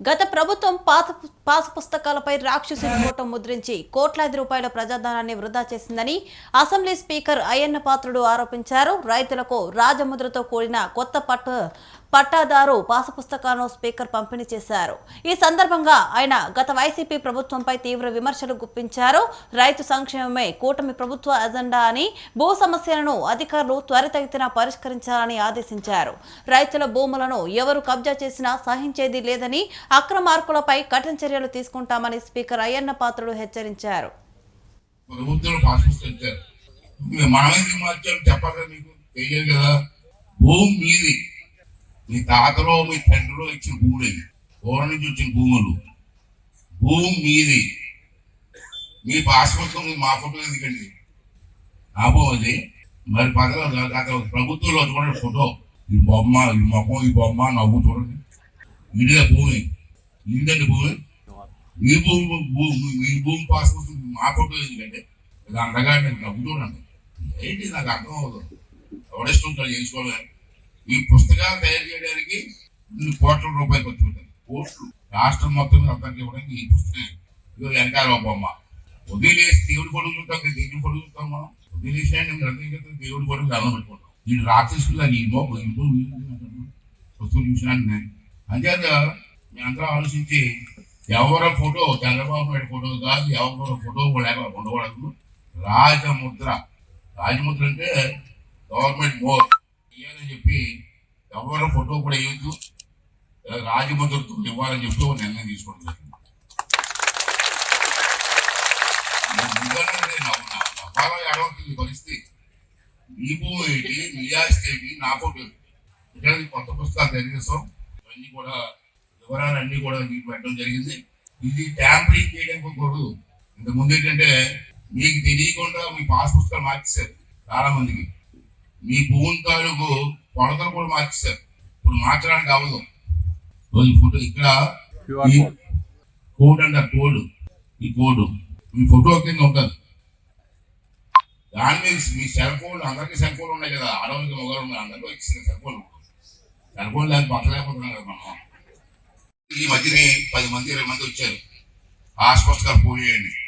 గత ప్రభుత్వం పాత పాస్ పుస్తకాలపై రాక్షసుని ఫోటో ముద్రించి కోట్లాది రూపాయల ప్రజాధనాన్ని వృధా చేసిందని అసెంబ్లీ స్పీకర్ అయ్యన్న పాత్రుడు ఆరోపించారు. రైతులకు రాజముద్రతో కూడిన కొత్త పట్టు పట్టాదారు పాస పుస్తకాలను స్పీకర్ పంపిణీ చేశారు. ఈ సందర్భంగా ఆయన గత వైసీపీ ప్రభుత్వంపై తీవ్ర విమర్శలు గుప్పించారు. రైతు సంక్షేమమే కూటమి ప్రభుత్వ అజెండా అని భూ సమస్యలను అధికారులు త్వరితగతిన పరిష్కరించాలని ఆదేశించారు. రైతుల భూములను ఎవరు కబ్జా చేసినా సహించేది లేదని అక్రమార్కులపై కఠిన చర్యలు తీసుకుంటామని స్పీకర్ అయ్యన్న పాత్రుడు హెచ్చరించారు. ప్రభుత్వం కదా. భూమి మీది. మీ తాతలో మీ తండ్రిలో ఇచ్చిన భూమి పూర్వం నుంచి వచ్చిన భూములు. భూమి మీది. మీ పాస్ మా ఫోటో ఎందుకండి? నా భూమి మరి పదవి ప్రభుత్వంలో చూడండి ఫోటో. ఈ బొమ్మ ఈ ముఖం ఈ బొమ్మ నవ్వు చూడండి. ఇదే భూమి. ఇందండి భూమి. మీ భూమి భూమి మీ భూమి పాస్ పుస్తకం మా ఫోటో ఎందుకంటే ఇది అండగా నేను నవ్వుతున్నాను ఏంటి నాకు అర్థం అవ్వదు ఎవరిష్టం చేసుకోవాలి ఈ పుస్తకాలు తయారు చేయడానికి ఇన్ని కోట్ల రూపాయలు ఖర్చు పెట్టారు కోట్లు రాష్ట్రం మొత్తం అర్థానికి ఇవ్వడానికి ఈ పుస్తకం ఇది వెనకాల బొమ్మ వదిలేసి దేవుడి పొడుగు చూస్తాం కదా, దేవుడి పొడుగు చూస్తాం మనం వదిలేసాన్ని అర్థం కదా దేవుడి పొడుగు అర్థం పెట్టుకుంటాం వీళ్ళు రాక్షసులు ఈ మో ఇంకో పుస్తకం చూసినాను అంతేత మీ అందరూ ఆలోచించి ఎవరి ఫోటో? చంద్రబాబు నాయుడు ఫోటో కాదు ఎవరి ఫోటో కూడా ఉండకూడదు. రాజముద్ర. రాజముద్ర అంటే గవర్నమెంట్ మోర్. ఇవ్వాలని చెప్పి ఎవరి ఫోటో కూడా ఇవ్వద్దు రాజముద్రతో ఇవ్వాలని చెప్పి ఒక నిర్ణయం తీసుకోవడం జరిగింది. నేను పరిస్థితి. నీ భూమి ఏంటి? నీ ఆస్తి ఏంటి? నా ఫోటో ఇక్కడ కొత్త పుస్తకాలు తెలియజేస్తాం ఇవన్నీ కూడా వివరాలన్నీ కూడా మీకు పెట్టడం జరిగింది. ఇది ట్యాంపరింగ్ చేయడానికి కూడదు ఇంత ముందు ఏంటంటే మీకు తెలియకుండా మీ పాస్ పుస్తకాలు మార్చేశారు చాలా మందికి మీ భూమి తాలూకు కొలతలు కూడా మార్చేశారు. ఇప్పుడు మార్చడానికి అవ్వదు ఈ ఫోటో ఇక్కడ. కోడ్. అంటారు కోడ్. ఈ కోడ్. మీ ఫోటో కింద ఉంటుంది. దాని మీద మీ సెల్ ఫోన్ అందరికీ సెల్ ఫోన్ ఉన్నాయి కదా. ఆడవాళ్ళకి మొగలు ఉన్నాయి అందరికీ ఇచ్చిన సెల్ ఫోన్ సెల్ ఫోన్ లేని పట్టలేకపోతున్నాం కదా మనం. ఈ మధ్యనే పది మంది ఇరవై మంది వచ్చారు. హాస్పిటల్ పూజ పోయేయండి